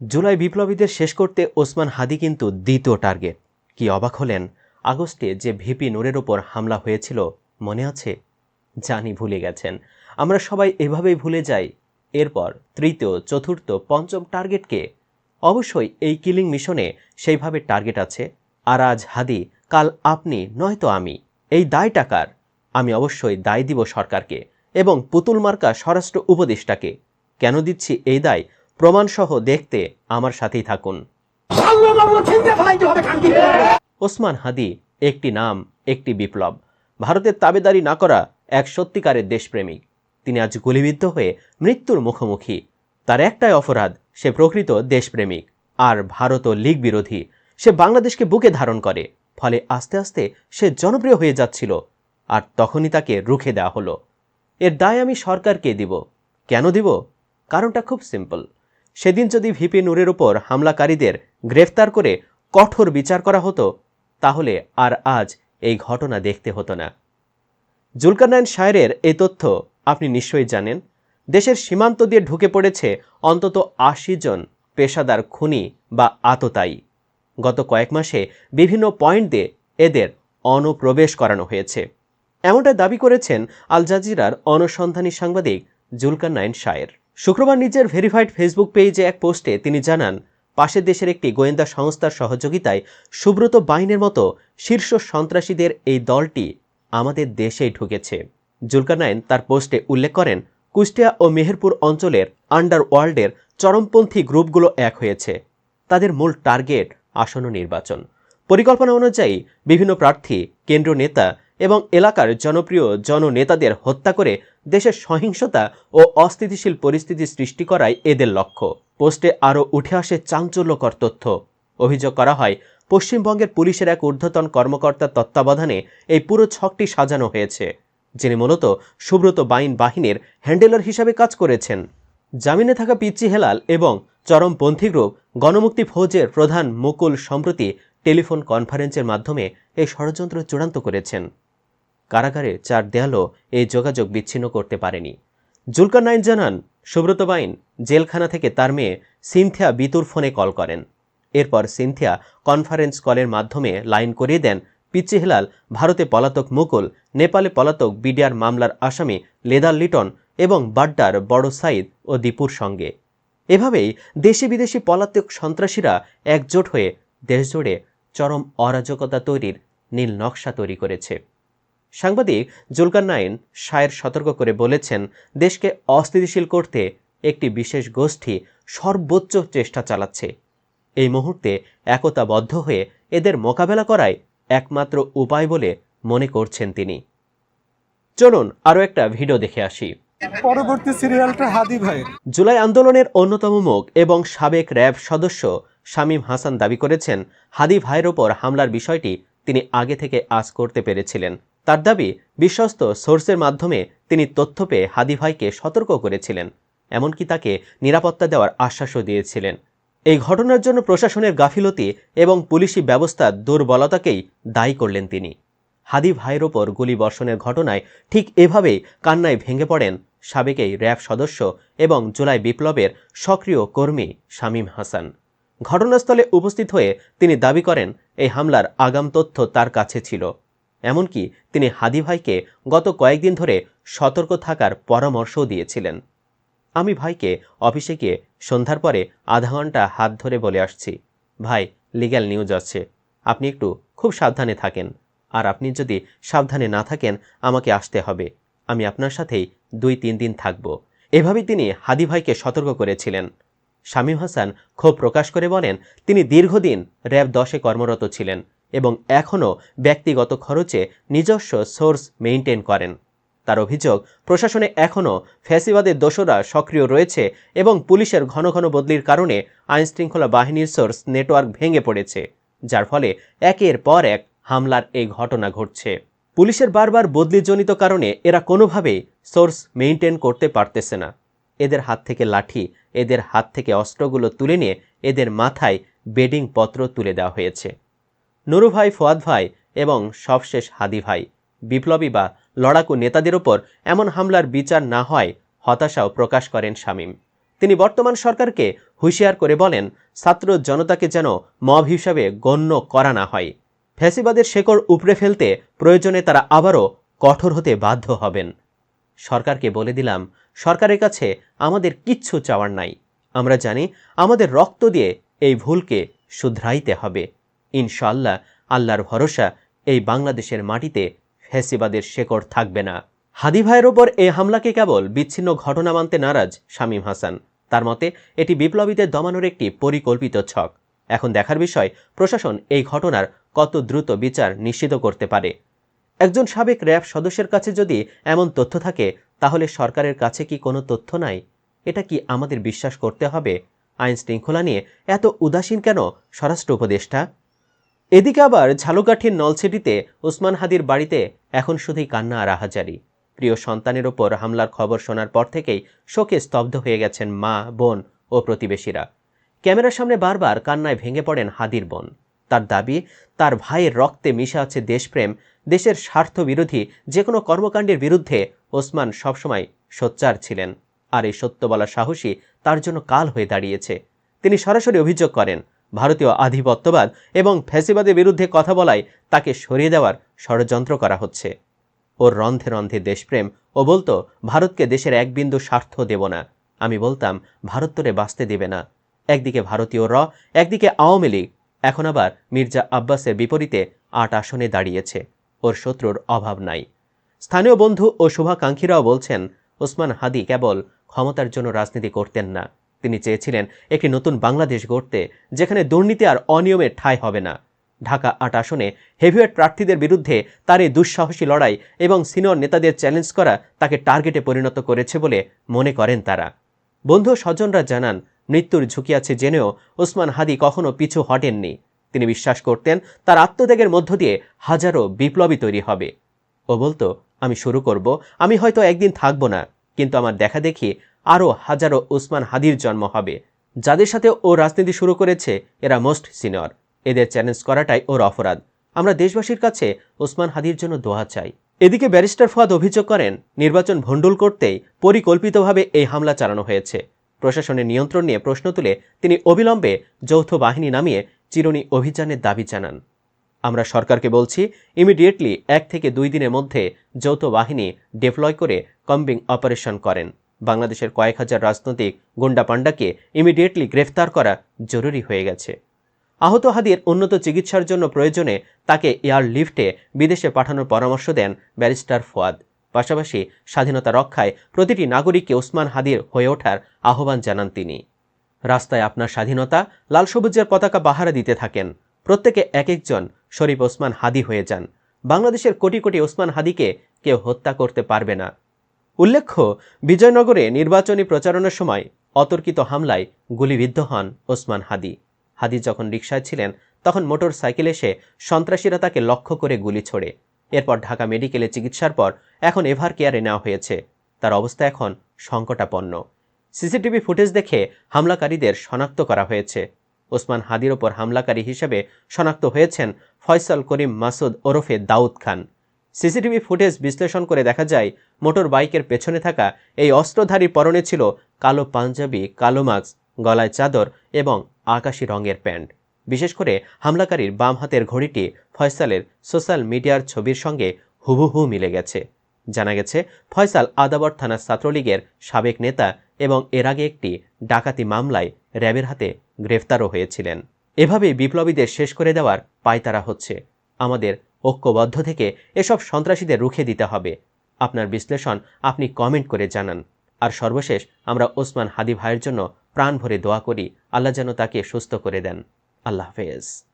জুলাই বিপ্লবীদের শেষ করতে ওসমান হাদি কিন্তু দ্বিতীয় টার্গেট। কি অবাক হলেন? আগস্টে যে ভিপি নূরের ওপর হামলা হয়েছিল, মনে আছে? জানি ভুলে গেছেন। আমরা সবাই এভাবেই ভুলে যাই। এরপর তৃতীয়, চতুর্থ, পঞ্চম টার্গেটকে। অবশ্যই এই কিলিং মিশনে সেইভাবে টার্গেট আছে। আর আজ হাদি, কাল আপনি, নয়তো আমি। এই দায় টাকার আমি অবশ্যই দায় দিব সরকারকে এবং পুতুল মার্কা স্বরাষ্ট্র উপদেষ্টাকে। কেন দিচ্ছি এই দায়? প্রমাণসহ দেখতে আমার সাথেই থাকুন। ওসমান হাদি একটি নাম, একটি বিপ্লব। ভারতের তাবেদারি না করা এক সত্যিকারের দেশপ্রেমিক। তিনি আজ গুলিবিদ্ধ হয়ে মৃত্যুর মুখোমুখি। তার একটাই অপরাধ, সে প্রকৃত দেশপ্রেমিক। আর ভারত ও লীগ বিরোধী, সে বাংলাদেশকে বুকে ধারণ করে। ফলে আস্তে আস্তে সে জনপ্রিয় হয়ে যাচ্ছিল। আর তখনই তাকে রুখে দেওয়া হলো। এর দায় আমি সরকারকে দিব। কেন দিব? কারণটা খুব সিম্পল সেদিন যদি ভিপি নূরের উপর হামলাকারীদের গ্রেফতার করে কঠোর বিচার করা হতো, তাহলে আর আজ এই ঘটনা দেখতে হতো না। জুলকারনাইন শায়রের এই তথ্য আপনি নিশ্চয়ই জানেন। দেশের সীমান্ত দিয়ে ঢুকে পড়েছে অন্তত আশি জন পেশাদার খুনি বা আততায়ী। গত কয়েক মাসে বিভিন্ন পয়েন্ট দিয়ে এদের অনুপ্রবেশ করানো হয়েছে। এমনটা দাবি করেছেন আল জাজিরার অনুসন্ধানী সাংবাদিক জুলকারনাইন শায়ের। শুক্রবার নিজের ভেরিফাইড ফেসবুক পেজে এক পোস্টে তিনি জানান, পাশের দেশের একটি গোয়েন্দা সংস্থার সহযোগিতায় সুব্রত বাইনের মতো শীর্ষ সন্ত্রাসীদের এই দলটি আমাদের দেশেই ঢুকেছে। জুলকারনাইন তার পোস্টে উল্লেখ করেন, কুষ্টিয়া ও মেহেরপুর অঞ্চলের আন্ডারওয়ার্ল্ডের চরমপন্থী গ্রুপগুলো এক হয়েছে। তাদের মূল টার্গেট আসন্ন নির্বাচন। পরিকল্পনা অনুযায়ী বিভিন্ন প্রার্থী কেন্দ্র নেতা এবং এলাকার জনপ্রিয় জননেতাদের হত্যা করে দেশের সহিংসতা ও অস্থিতিশীল পরিস্থিতি সৃষ্টি করাই এদের লক্ষ্য। পোস্টে আরও উঠে আসে চাঞ্চল্যকর তথ্য। অভিযোগ করা হয়, পশ্চিমবঙ্গের পুলিশের এক ঊর্ধ্বতন কর্মকর্তার তত্ত্বাবধানে এই পুরো ছকটি সাজানো হয়েছে, যিনি মূলত সুব্রত বাইন বাহিনীর হ্যান্ডেলার হিসাবে কাজ করেছেন। জামিনে থাকা পিচ্চি হেলাল এবং চরমপন্থী গ্রুপ গণমুক্তি ফৌজের প্রধান মুকুল সম্প্রতি টেলিফোন কনফারেন্সের মাধ্যমে এই ষড়যন্ত্র চূড়ান্ত করেছেন। কারাগারে চার দেয়ালও এই যোগাযোগ বিচ্ছিন্ন করতে পারেনি। জুলকার নাইন জানান, সুব্রত বাইন জেলখানা থেকে তার মেয়ে সিনথিয়া বিতুর ফোনে কল করেন। এরপর সিনথিয়া কনফারেন্স কলের মাধ্যমে লাইন করিয়ে দেন পিচ্চি হেলাল, ভারতে পলাতক মুকুল, নেপালে পলাতক বিডিআর মামলার আসামি লেদার লিটন এবং বাড্ডার বড় সাইদ ও দীপুর সঙ্গে। এভাবেই দেশি বিদেশি পলাতক সন্ত্রাসীরা একজোট হয়ে দেশজুড়ে চরম অরাজকতা তৈরির নীল নকশা তৈরি করেছে। সাংবাদিক জুলকার নাইন শায়ের সতর্ক করে বলেছেন দেশকে অস্থিতিশীল করতে একটি বিশেষ গোষ্ঠী সর্বোচ্চ চেষ্টা চালাচ্ছে। এই মুহূর্তে একতাবদ্ধ হয়ে এদের মোকাবেলা করাই একমাত্র উপায় বলে মনে করছেন তিনি। চলুন আরও একটা ভিডিও দেখে আসি। পরবর্তী সিরিয়ালটা হাদি ভাইয়ের। জুলাই আন্দোলনের অন্যতম মুখ এবং সাবেক র্যাব সদস্য শামীম হাসান দাবি করেছেন হাদি ভাইয়ের ওপর হামলার বিষয়টি তিনি আগে থেকে আজ করতে পেরেছিলেন। তার দাবি, বিশ্বস্ত সোর্সের মাধ্যমে তিনি তথ্য পেয়ে হাদি ভাইকে সতর্ক করেছিলেন, এমনকি তাকে নিরাপত্তা দেওয়ার আশ্বাসও দিয়েছিলেন। এই ঘটনার জন্য প্রশাসনের গাফিলতি এবং পুলিশি ব্যবস্থার দুর্বলতাকেই দায়ী করলেন তিনি। হাদি ভাইয়ের ওপর গুলি বর্ষণের ঘটনায় ঠিক এভাবেই কান্নায় ভেঙে পড়েন সাবেকেই র্যাব সদস্য এবং জুলাই বিপ্লবের সক্রিয় কর্মী শামীম হাসান। ঘটনাস্থলে উপস্থিত হয়ে তিনি দাবি করেন, এই হামলার আগাম তথ্য তার কাছে ছিল। এমনকি তিনি হাদি ভাইকে গত কয়েকদিন ধরে সতর্ক থাকার পরামর্শও দিয়েছিলেন। আমি ভাইকে অফিসে গিয়ে সন্ধ্যার পরে আধা ঘণ্টা হাত ধরে বলে আসছি, ভাই লিগ্যাল নিউজ আছে আপনি একটু খুব সাবধানে থাকেন। আর আপনি যদি সাবধানে না থাকেন, আমাকে আসতে হবে। আমি আপনার সাথেই দুই তিন দিন থাকব। এভাবেই তিনি হাদি ভাইকে সতর্ক করেছিলেন। শামীম হাসান ক্ষোভ প্রকাশ করে বলেন, তিনি দীর্ঘদিন র্যাব দশে কর্মরত ছিলেন। এবং এখনও ব্যক্তিগত খরচে নিজস্ব সোর্স মেইনটেইন করেন। তার অভিযোগ, প্রশাসনে এখনও ফ্যাসিবাদের দোষরা সক্রিয় রয়েছে এবং পুলিশের ঘন ঘন বদলির কারণে আইনশৃঙ্খলা বাহিনীর সোর্স নেটওয়ার্ক ভেঙে পড়েছে, যার ফলে একের পর এক হামলার এই ঘটনা ঘটছে। পুলিশের বারবার বদলিজনিত কারণে এরা কোনোভাবেই সোর্স মেইনটেইন করতে পারতেছে না। এদের হাত থেকে লাঠি, এদের হাত থেকে অস্ত্রগুলো তুলে নিয়ে এদের মাথায় বেডিং পত্র তুলে দেওয়া হয়েছে। নুরু ভাই, ফোয়াদ ভাই এবং সবশেষ হাদি ভাই। বিপ্লবী বা লড়াকু নেতাদের ওপর এমন হামলার বিচার না হয়, হতাশাও প্রকাশ করেন শামীম। তিনি বর্তমান সরকারকে হুঁশিয়ার করে বলেন, ছাত্র জনতাকে যেন মব হিসাবে গণ্য করা না হয়। ফ্যাসিবাদের শেকড় উপড়ে ফেলতে প্রয়োজনে তারা আবারও কঠোর হতে বাধ্য হবেন। সরকারকে বলে দিলাম, সরকারের কাছে আমাদের কিচ্ছু চাওয়ার নাই। আমরা জানি, আমাদের রক্ত দিয়ে এই ভুলকে শুধরাইতে হবে। ইনশাআল্লাহ আল্লাহর ভরসা এই বাংলাদেশের মাটিতে ফ্যাসিবাদের শেকড় থাকবে না। হাদি ভাইয়ের ওপর এই হামলাকে কেবল বিচ্ছিন্ন ঘটনা মানতে নারাজ শামীম হাসান। তার মতে, এটি বিপ্লবীদের দমানোর একটি পরিকল্পিত ছক। এখন দেখার বিষয়, প্রশাসন এই ঘটনার কত দ্রুত বিচার নিশ্চিত করতে পারে। একজন সাবেক র্যাব সদস্যের কাছে যদি এমন তথ্য থাকে, তাহলে সরকারের কাছে কি কোনো তথ্য নাই? এটা কি আমাদের বিশ্বাস করতে হবে? আইন শৃঙ্খলা নিয়ে এত উদাসীন কেন, স্বরাষ্ট্র উপদেষ্টা? এদিকে আবার ঝালুকাঠির নলছিটিতে ওসমান হাদির বাড়িতে এখন শুধুই কান্না আর আহাজারি। প্রিয় সন্তানের ওপর হামলার খবর শোনার পর থেকেই শোকে স্তব্ধ হয়ে গেছেন মা, বোন ও প্রতিবেশীরা। ক্যামেরার সামনে বারবার কান্নায় ভেঙে পড়েন হাদির বোন। তার দাবি, তার ভাইয়ের রক্তে মিশে আছে দেশপ্রেম, দেশের স্বার্থ বিরোধী যে কোনো কর্মকাণ্ডের বিরুদ্ধে ওসমান সবসময় সোচ্চার ছিলেন। আর এই সত্য বলা সাহসী তার জন্য কাল হয়ে দাঁড়িয়েছে। তিনি সরাসরি অভিযোগ করেন ভারতীয় আধিপত্যবাদ এবং ফ্যাসিবাদের বিরুদ্ধে কথা বলায় তাকে সরিয়ে দেওয়ার ষড়যন্ত্র করা হচ্ছে। ওর রন্ধে রন্ধে দেশপ্রেম, ও বলতো, ভারতকে দেশের এক বিন্দু স্বার্থ দেব না। আমি বলতাম, ভারত তোরে বাঁচতে দেবে না। একদিকে ভারতীয় র, একদিকে আওয়ামী লীগ। এখন আবার মির্জা আব্বাসের বিপরীতে আট আসনে দাঁড়িয়েছে। ওর শত্রুর অভাব নাই। স্থানীয় বন্ধু ও শুভাকাঙ্ক্ষীরাও বলছেন, ওসমান হাদি কেবল ক্ষমতার জন্য রাজনীতি করতেন না। তিনি চেয়েছিলেন একটি নতুন বাংলাদেশ গড়তে, যেখানে দুর্নীতি আর অনিয়মের ঠাঁই হবে না। ঢাকা আট আসনে হেভিওয়েট প্রার্থীদের বিরুদ্ধে তার এই দুঃসাহসী লড়াই এবং সিনিয়র নেতাদের চ্যালেঞ্জ করা তাকে টার্গেটে পরিণত করেছে বলে মনে করেন তারা। বন্ধু স্বজনরা জানান, মৃত্যুর ঝুঁকি আছে জেনেও ওসমান হাদি কখনো পিছু হটেননি। তিনি বিশ্বাস করতেন তার আত্মত্যাগের মধ্য দিয়ে হাজারো বিপ্লবী তৈরি হবে। ও বলতো, আমি শুরু করব, আমি হয়তো একদিন থাকব না, কিন্তু আমার দেখা দেখি আরও হাজারো উসমান হাদির জন্ম হবে। যাদের সাথে ও রাজনীতি শুরু করেছে, এরা মোস্ট সিনিয়র। এদের চ্যালেঞ্জ করাটাই ওর অপরাধ। আমরা দেশবাসীর কাছে ওসমান হাদির জন্য দোয়া চাই। এদিকে ব্যারিস্টার ফাদ অভিযোগ করেন, নির্বাচন ভণ্ডুল করতেই পরিকল্পিতভাবে এই হামলা চালানো হয়েছে। প্রশাসনের নিয়ন্ত্রণ নিয়ে প্রশ্ন তুলে তিনি অবিলম্বে যৌথ বাহিনী নামিয়ে চিরুনি অভিযানের দাবি জানান। আমরা সরকারকে বলছি, ইমিডিয়েটলি এক থেকে দুই দিনের মধ্যে যৌথ বাহিনী ডেপ্লয় করে কম্বিং অপারেশন করেন। বাংলাদেশের কয়েক হাজার রাজনৈতিক গুন্ডা পান্ডাকে ইমিডিয়েটলি গ্রেফতার করা জরুরি হয়ে গেছে। আহত হাদির উন্নত চিকিৎসার জন্য প্রয়োজনে তাকে এয়ার লিফটে বিদেশে পাঠানোর পরামর্শ দেন ব্যারিস্টার ফোয়াদ। পাশাপাশি স্বাধীনতা রক্ষায় প্রতিটি নাগরিককে ওসমান হাদির হয়ে ওঠার আহ্বান জানান তিনি। রাস্তায় আপনার স্বাধীনতা, লাল সবুজের পতাকা বাহারা দিতে থাকেন। প্রত্যেকে এক একজন শরীফ ওসমান হাদি হয়ে যান। বাংলাদেশের কোটি কোটি ওসমান হাদিকে কেউ হত্যা করতে পারবে না। উল্লেখ্য, বিজয়নগরে নির্বাচনী প্রচারণার সময় অতর্কিত হামলায় গুলিবিদ্ধ হন ওসমান হাদি। হাদি যখন রিকশায় ছিলেন, তখন মোটর সাইকেল এসে সন্ত্রাসীরা তাকে লক্ষ্য করে গুলি ছোড়ে। এরপর ঢাকা মেডিকেলে চিকিৎসার পর এখন এভার কেয়ারে নেওয়া হয়েছে। তার অবস্থা এখন সংকটাপন্ন। সিসিটিভি ফুটেজ দেখে হামলাকারীদের শনাক্ত করা হয়েছে। ওসমান হাদির ওপর হামলাকারী হিসেবে শনাক্ত হয়েছেন ফয়সাল করিম মাসুদ ওরফে দাউদ খান। সিসিটিভি ফুটেজ বিশ্লেষণ করে দেখা যায়, মোটর বাইকের পেছনে থাকা এই অস্ত্রধারী পরনে ছিল কালো পাঞ্জাবি, কালো মাস্ক, গলায় চাদর এবং আকাশি রঙের প্যান্ট। বিশেষ করে হামলাকারীর বাম হাতের ঘড়িটি ফয়সালের সোশ্যাল মিডিয়ার ছবির সঙ্গে হুবহু মিলে গেছে। জানা গেছে, ফয়সাল আদাবর থানা ছাত্রলীগের সাবেক নেতা এবং এর আগে একটি ডাকাতি মামলায় র্যাবের হাতে গ্রেফতারও হয়েছিলেন। এভাবে বিপ্লবীদের শেষ করে দেওয়ার পায়তারা হচ্ছে। আমাদের ঐক্যবদ্ধ থেকে এসব সন্ত্রাসীদের রুখে দিতে হবে। আপনার বিশ্লেষণ আপনি কমেন্ট করে জানান। আর সর্বশেষ, আমরা ওসমান হাদি ভাইয়ের জন্য প্রাণ ভরে দোয়া করি। আল্লাহ যেন তাকে সুস্থ করে দেন। আল্লাহ হাফেজ।